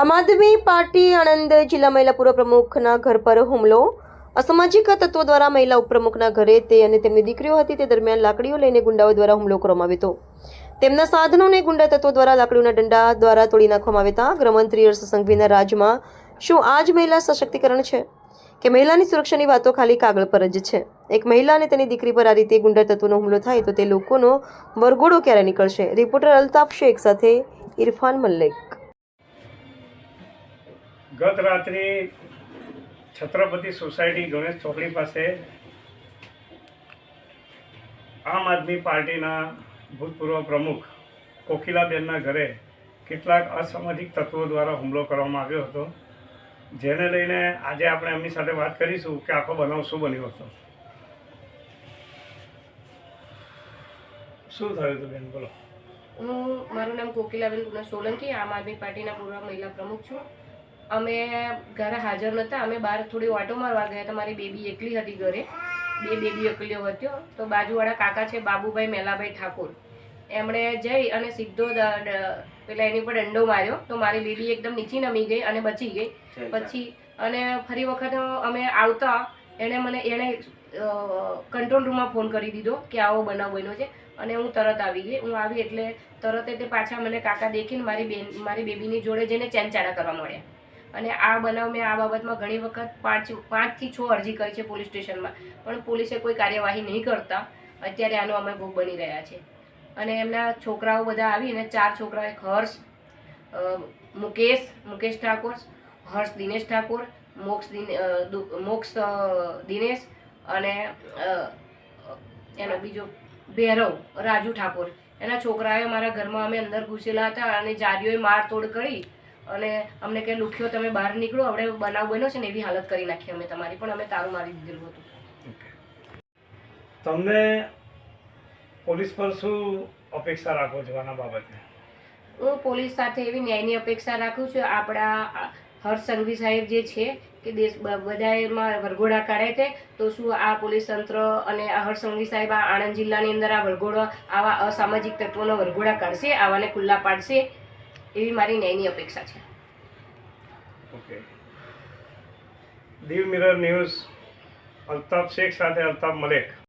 આમ આદમી પાર્ટી આણંદ જિલ્લા મહિલા પૂર્વ પ્રમુખના ઘર પર હુમલો. અસામાજિક તત્વો દ્વારા મહિલા ઉપપ્રમુખના ઘરે તે અને તેમની દીકરીઓ હતી તે દરમિયાન લાકડીઓ લઈને ગુંડાઓ દ્વારા હુમલો કરવામાં આવ્યો હતો. તેમના સાધનોને ગુંડા તત્વો દ્વારા લાકડીઓના ડંડા દ્વારા તોડી નાખવામાં આવ્યા હતા. ગૃહમંત્રી હર્ષ સંઘવીના રાજમાં શું આ જ મહિલા સશક્તિકરણ છે? કે મહિલાની સુરક્ષાની વાતો ખાલી કાગળ પર જ છે? એક મહિલા અને તેની દીકરી પર આ રીતે ગુંડા તત્વોનો હુમલો થાય તો તે લોકોનો વરઘોડો ક્યારે નીકળશે? રિપોર્ટર અલ્તાફ શેખ સાથે ઇરફાન મલ્લિક. ગત રાત્રે છત્રપતિ સોસાયટી ગણેશ ચોકડી પાસે આમ આદમી પાર્ટીના ભૂતપૂર્વ પ્રમુખ કોકિલાબેનના ઘરે કેટલાક અસામાજિક તત્વો દ્વારા હુમલો કરવામાં આવ્યો હતો, જેને લઈને આજે આપણે એમની સાથે વાત કરીશું કે આખો બનાવ શું બન્યો હતો. શું થયું હતું બેન, બોલો. હું, મારું નામ કોકિલાબેન સોલંકી, આમ આદમી પાર્ટીના પૂર્વ મહિલા પ્રમુખ છું. અમે ઘરે હાજર નહોતા. અમે બહાર થોડી ઓટો મારવા ગયા હતા. મારી બેબી એકલી હતી ઘરે. બે બેબી એકલીઓ હતી તો બાજુવાળા કાકા છે બાબુભાઈ મેલાભાઈ ઠાકોર. એમણે જઈ અને સીધો પેલા એની પર દંડો માર્યો. તો મારી બેબી એકદમ નીચી નમી ગઈ અને બચી ગઈ. પછી અને ફરી વખત અમે આવતા એણે મને એણે કંટ્રોલ રૂમમાં ફોન કરી દીધો કે આવો બનાવ બન્યો છે. અને હું તરત આવી ગઈ. હું આવી એટલે તરત જ તે પાછા મને કાકા દેખીને મારી બેન મારી બેબીની જોડે જઈને ચેનચાડા કરવા મળ્યા. અને આ બનાવ મેં આ બાબતમાં ઘણી વખત પાંચ, પાંચથી છ અરજી કરી છે પોલીસ સ્ટેશનમાં. પણ પોલીસે કોઈ કાર્યવાહી નહીં કરતા. અત્યારે આનો અમે ભોગ બની રહ્યા છે અને એમના છોકરાઓ બધા આવીને, ચાર છોકરાઓ, એક હર્ષ મુકેશ મુકેશ ઠાકોર, હર્ષ દિનેશ ઠાકોર, મોક્ષ દિને- મોક્ષ દિનેશ અને એનો બીજો ભૈરવ, રાજુ ઠાકોર. એના છોકરાએ મારા ઘરમાં અમે અંદર ઘૂસેલા હતા અને જારીઓએ માર તોડ કરી અને અમને કે લુખ્યો તમે બહાર નીકળો આપણે બનાવ બન્યો છે ને એવી હાલત કરી નાખી અમે તમારી પણ અમે તારું મારી દીધેલું હતું. તમને પોલીસ પર શું અપેક્ષા રાખો છો આના બાબતે? હું પોલીસ સાથે એવી ન્યાયની અપેક્ષા રાખું છું આપણા હર્ષ સંઘવી સાહેબ જે છે કે દેશ બ- બધા વરઘોડા કાઢે છે તો શું આ પોલીસ તંત્ર અને આ હર્ષ સંઘવી સાહેબ આ આણંદ જિલ્લાની અંદર આ વરઘોડો આવા અસામાજિક તત્વોનો વરઘોડા કાઢશે આવાને ખુલ્લા પાડશે? એવી મારી ન્યાયની અપેક્ષા છે. Okay Diu mirror news Altaf Shaikh સાથે અલ્તાફ મલેક